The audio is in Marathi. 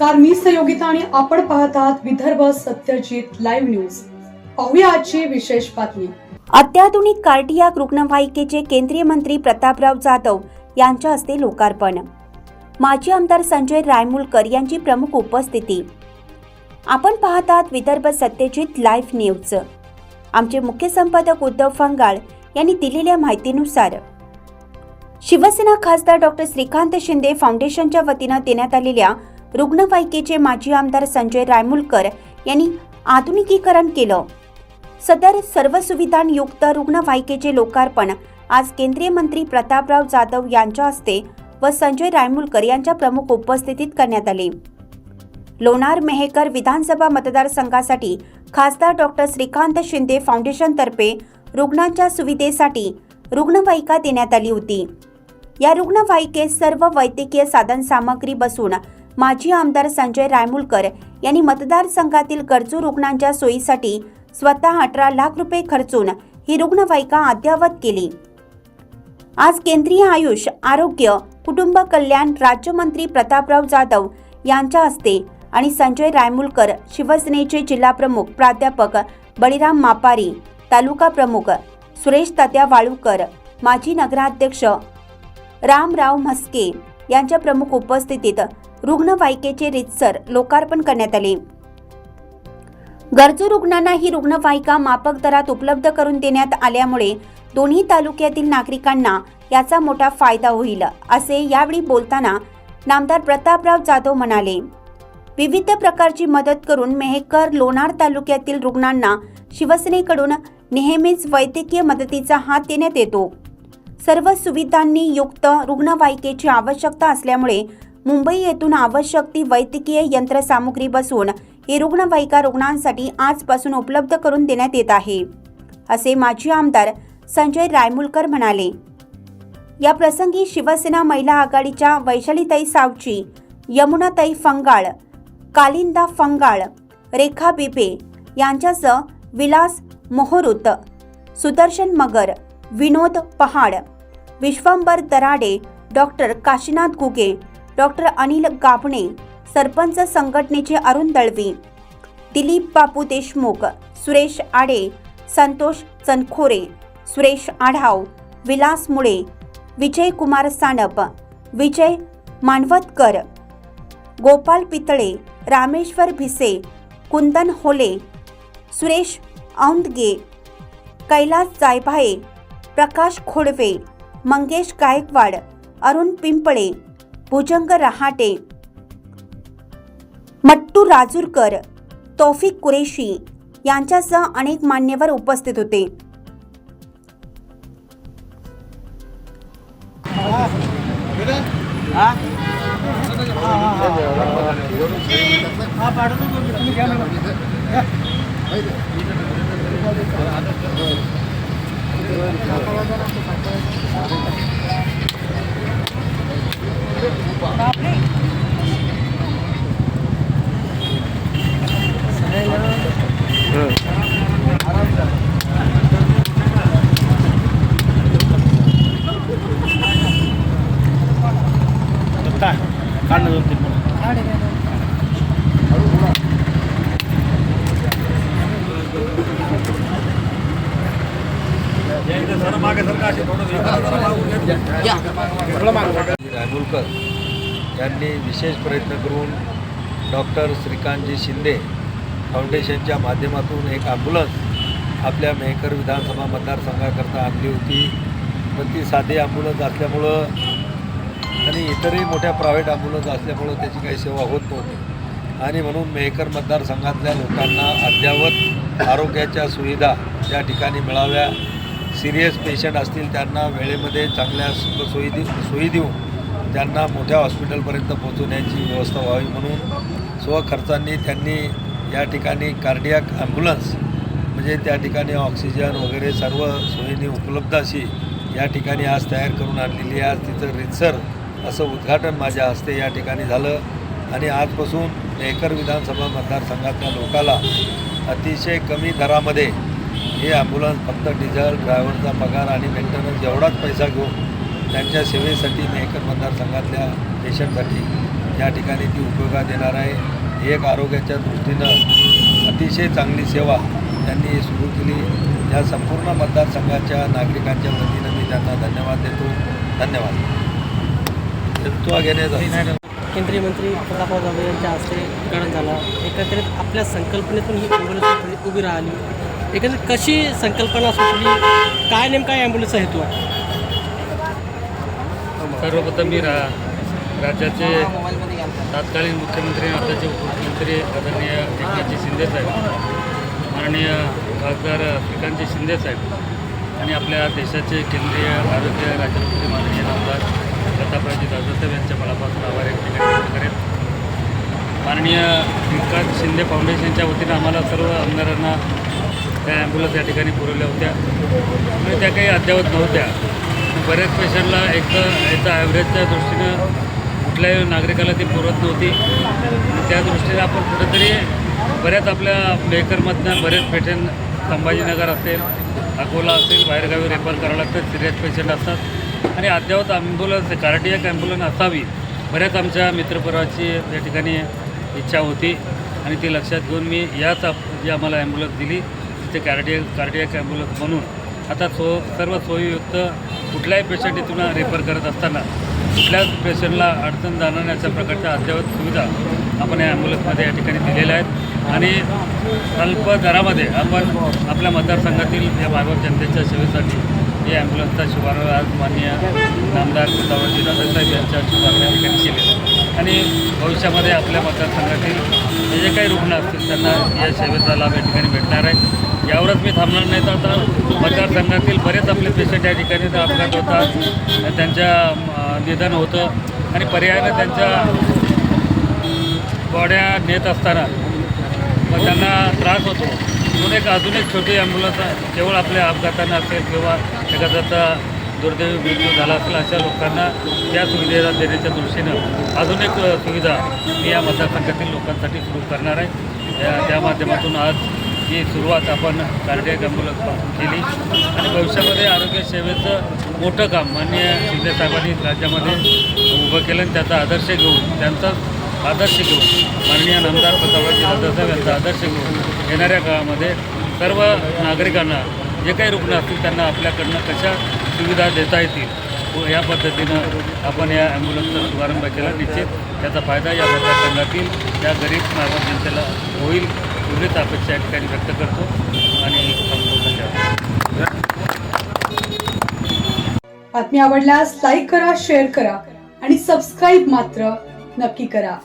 नमस्कार मी सहयोगिता आणि आपण पाहत आहात विदर्भ सत्यजित लाईव्ह न्यूज. पाहूया आजची विशेष बातमी. अत्याधुनिक कार्डियाक रुग्णवाहिकेचे केंद्रीय मंत्री प्रतापराव जाधव यांच्या हस्ते लोकार्पण. माजी आमदार संजय रायमुलकर यांची प्रमुख उपस्थिती. आपण पाहत आहात विदर्भ सत्यजित लाईव्ह न्यूज. आमचे मुख्य संपादक उद्धव फंगाळ यांनी दिलेल्या माहितीनुसार शिवसेना खासदार डॉक्टर श्रीकांत शिंदे फाउंडेशनच्या वतीनं देण्यात आलेल्या रुग्णवाहिकेचे माजी आमदार संजय रायमुलकर यांनी आधुनिकीकरण केलं. सदर सर्व सुविधांयुक्त रुग्णवाहिकेचे लोकार्पण आज केंद्रीय मंत्री प्रतापराव जाधव यांच्या हस्ते व संजय रायमुलकर यांच्या प्रमुख उपस्थितीत करण्यात आले. लोणार मेहेकर विधानसभा मतदारसंघासाठी खासदार डॉक्टर श्रीकांत शिंदे फाउंडेशनतर्फे रुग्णांच्या सुविधेसाठी रुग्णवाहिका देण्यात आली होती. या रुग्णवाहिकेत सर्व वैद्यकीय साधनसामग्री बसून माजी आमदार संजय रायमुलकर यांनी मतदारसंघातील गरजू रुग्णांच्या सोयीसाठी स्वतः अठरा लाख रुपये खर्चून ही रुग्णवाहिका अद्ययावत केली. आज केंद्रीय आयुष आरोग्य कुटुंब कल्याण राज्यमंत्री प्रतापराव जाधव यांच्या हस्ते आणि संजय रायमुलकर शिवसेनेचे जिल्हाप्रमुख प्राध्यापक बळीराम मापारी तालुका प्रमुख सुरेश तात्या वाळूकर माजी नगराध्यक्ष रामराव म्हस्के यांच्या प्रमुख उपस्थितीत रुग्णवाहिकेचे रितसर लोकार्पण करण्यात आले. गरजू रुग्णांना ही रुग्णवाहिका मापक दरात उपलब्ध करून देण्यात आल्यामुळे दोन्ही तालुक्यातील नागरिकांना याचा मोठा फायदा होईल असे यावेळी बोलताना नामदार प्रतापराव जाधव म्हणाले. विविध प्रकारची मदत करून मेहकर लोणार तालुक्यातील रुग्णांना शिवसेनेकडून नेहमीच वैद्यकीय मदतीचा हात देण्यात येतो. सर्व सुविधांनी युक्त रुग्णवाहिकेची आवश्यकता असल्यामुळे मुंबई येथून आवश्यक ती वैद्यकीय यंत्रसामुग्री बसून ही रुग्णवाहिका रुग्णांसाठी आजपासून उपलब्ध करून देण्यात येत आहे असे माजी आमदार संजय रायमुलकर म्हणाले. या प्रसंगी शिवसेना महिला आघाडीच्या वैशालीताई सावची यमुनाताई फंगाळ कालिंदा फंगाळ रेखा बिपे यांच्यासह विलास मोहरुत सुदर्शन मगर विनोद पहाड विश्वंबर दराडे डॉक्टर काशीनाथ गुगे डॉक्टर अनिल गाभणे सरपंच संघटनेचे अरुण दळवी दिलीप बापू देशमुख सुरेश आडे संतोष चनखोरे सुरेश आढाव विलास मुळे विजय कुमार सानप विजय मानवतकर गोपाल पितळे रामेश्वर भिसे कुंदन होले सुरेश औंदगे कैलास जायभाये प्रकाश खोडवे मंगेश गायकवाड अरुण पिंपळे भुजंग रहाटे मट्टू राजूरकर तौफिक कुरेशी यांच्यासह अनेक मान्यवर उपस्थित होते. काय काढणं दोन तीन रायमुलकर यांनी विशेष प्रयत्न करून डॉक्टर श्रीकांतजी शिंदे फाउंडेशनच्या माध्यमातून एक ॲम्ब्युलन्स आपल्या मेहकर विधानसभा मतदारसंघाकरता आणली होती. पण ती साधी ॲम्ब्युलन्स असल्यामुळं इतरही मोठ्या प्रायव्हेट ॲम्ब्युलन्स असल्यामुळं त्याची काही सेवा होत नव्हती. आणि म्हणून मेहकर मतदारसंघातल्या लोकांना अद्ययावत आरोग्याच्या सुविधा या ठिकाणी मिळाव्या. सिरियस पेशंट असतील त्यांना वेळेमध्ये चांगल्या सु- सोयी दे सोयी देऊन त्यांना मोठ्या हॉस्पिटलपर्यंत पोहोचवण्याची व्यवस्था व्हावी म्हणून स्वखर्चांनी त्यांनी या ठिकाणी कार्डियाक ॲम्ब्युलन्स म्हणजे त्या ठिकाणी ऑक्सिजन वगैरे सर्व सोयीने उपलब्ध अशी या ठिकाणी आज तयार करून आणलेली आहे. आज तिथं रितसर असं उद्घाटन माझ्या हस्ते या ठिकाणी झालं. आणि आजपासून मेहकर विधानसभा मतदारसंघातल्या लोकाला अतिशय कमी दरामध्ये हे ॲम्ब्युलन्स फक्त डिझेल ड्रायव्हरचा पगार आणि मेंटेनन्स एवढाच पैसा घेऊन त्यांच्या सेवेसाठी मेहकर मतदारसंघातल्या पेशंटसाठी या ठिकाणी ती उपयोगात येणार आहे. एक आरोग्याच्या दृष्टीनं अतिशय चांगली सेवा त्यांनी सुरू केली. या संपूर्ण मतदारसंघाच्या नागरिकांच्या वतीनं मी त्यांना धन्यवाद देतो. धन्यवाद. केंद्रीय मंत्री प्रतापराव जाधव यांच्या हस्ते उद्घाटन झालं. एकंदरीत आपल्या संकल्पनेतून ही ॲम्ब्युलन्स उभी राहिली. एकंदरीत कशी संकल्पना सुचली काय नेमका ॲम्ब्युलन्सचा हेतू आहे? सर्वप्रथम मी रा राज्याचे तत्कालीन मुख्यमंत्री आताचे उपमुख्यमंत्री आदरणीय एकनाथजी शिंदे साहेब माननीय खासदार श्रीकांतजी शिंदे साहेब आणि आपल्या देशाचे केंद्रीय आरोग्य राज्यमंत्री माननीय आमदार प्रतापरावजी दादासाहेब यांच्या मनापासून आभार व्यक्त करेन माननीय श्रीकांत शिंदे फाउंडेशनच्या वतीनं आम्हाला सर्व आमदारांना त्या ॲम्ब्युलन्स या ठिकाणी पुरवल्या होत्या. आणि त्या काही अद्ययावत नव्हत्या. बऱ्याच पेशंटला एक तर याचा ॲव्हरेजच्या दृष्टीनं कुठल्याही नागरिकाला ती पुरत नव्हती. त्या दृष्टीने आपण कुठंतरी बऱ्याच आपल्या मेकरमधनं बरेच पेशंट संभाजीनगर असेल अकोला असेल बाहेरगावी रेफर करावं लागतं. सिरियस पेशंट असतात. आणि अद्ययावत ॲम्ब्युलन्स कार्डियक ॲम्ब्युलन्स असावी बऱ्याच आमच्या मित्रपराची या ठिकाणी इच्छा होती. आणि ती लक्षात घेऊन मी याच जी आम्हाला ॲम्ब्युलन्स दिली तिथे कार्डियक कार्डियक ॲम्ब्युलन्स म्हणून आता सो सर्व सोयीयुक्त कुठल्याही पेशंट इथून रेफर करत असताना कुठल्याच पेशंटला अडचण जाणार नाही अशा प्रकारच्या अद्ययावत सुविधा आपण या ॲम्ब्युलन्समध्ये या ठिकाणी दिलेल्या आहेत. आणि अल्प दरामध्ये आपण आपल्या मतदारसंघातील या भागवत जनतेच्या सेवेसाठी या ॲम्ब्युलन्सचा शुभारंभ आज माननीय नामदार प्रतापरावजी दादासाहेब यांच्या शुभारंभ या ठिकाणी केलेला आणि भविष्यामध्ये आपल्या मतदारसंघातील जे जे काही रुग्ण असतील त्यांना या सेवेचा लाभ या ठिकाणी भेटणार आहे. यावरच मी थांबणार नाही तर आता मतदारसंघातील बरेच आपले पेशंट या ठिकाणी अपघात होतात. त्यांच्या निधन होतं. आणि पर्यायानं त्यांच्या बॉड्या नेत असताना मग त्यांना त्रास होतो. म्हणून एक अजून एक छोटी ॲम्ब्युलन्स केवळ आपल्या अपघातानं असेल किंवा एखाद्याचा दुर्दैवी मृत्यू झाला असेल अशा लोकांना त्या सुविधेला देण्याच्या दृष्टीनं अजून एक सुविधा मी या मतदारसंघातील लोकांसाठी सुरू करणार आहे. या- त्या माध्यमातून आज ही सुरुवात आपण कार्डियक ॲम्ब्युलन्सपासून केली. आणि भविष्यामध्ये आरोग्य सेवेचं मोठं काम माननीय शिंदे साहेबांनी राज्यामध्ये उभं केलं आणि त्याचा आदर्श घेऊन त्यांचा आदर्श घेऊन माननीय नामदार प्रतापरावजी दादासाहेब यांचा आदर्श घेऊन येणाऱ्या काळामध्ये सर्व नागरिकांना जे काही रुग्ण असतील त्यांना आपल्याकडनं कशा सुविधा देता येतील व या पद्धतीनं आपण या ॲम्ब्युलन्सचा शुभारंभ केला. निश्चित त्याचा फायदा या मतदारसंघातील या गरीब नागरिक जनतेला होईल एवढीच अपेक्षा या ठिकाणी व्यक्त करतो आणि बातमी आवडल्यास लाईक करा शेअर करा आणि सबस्क्राईब मात्र नक्की करा.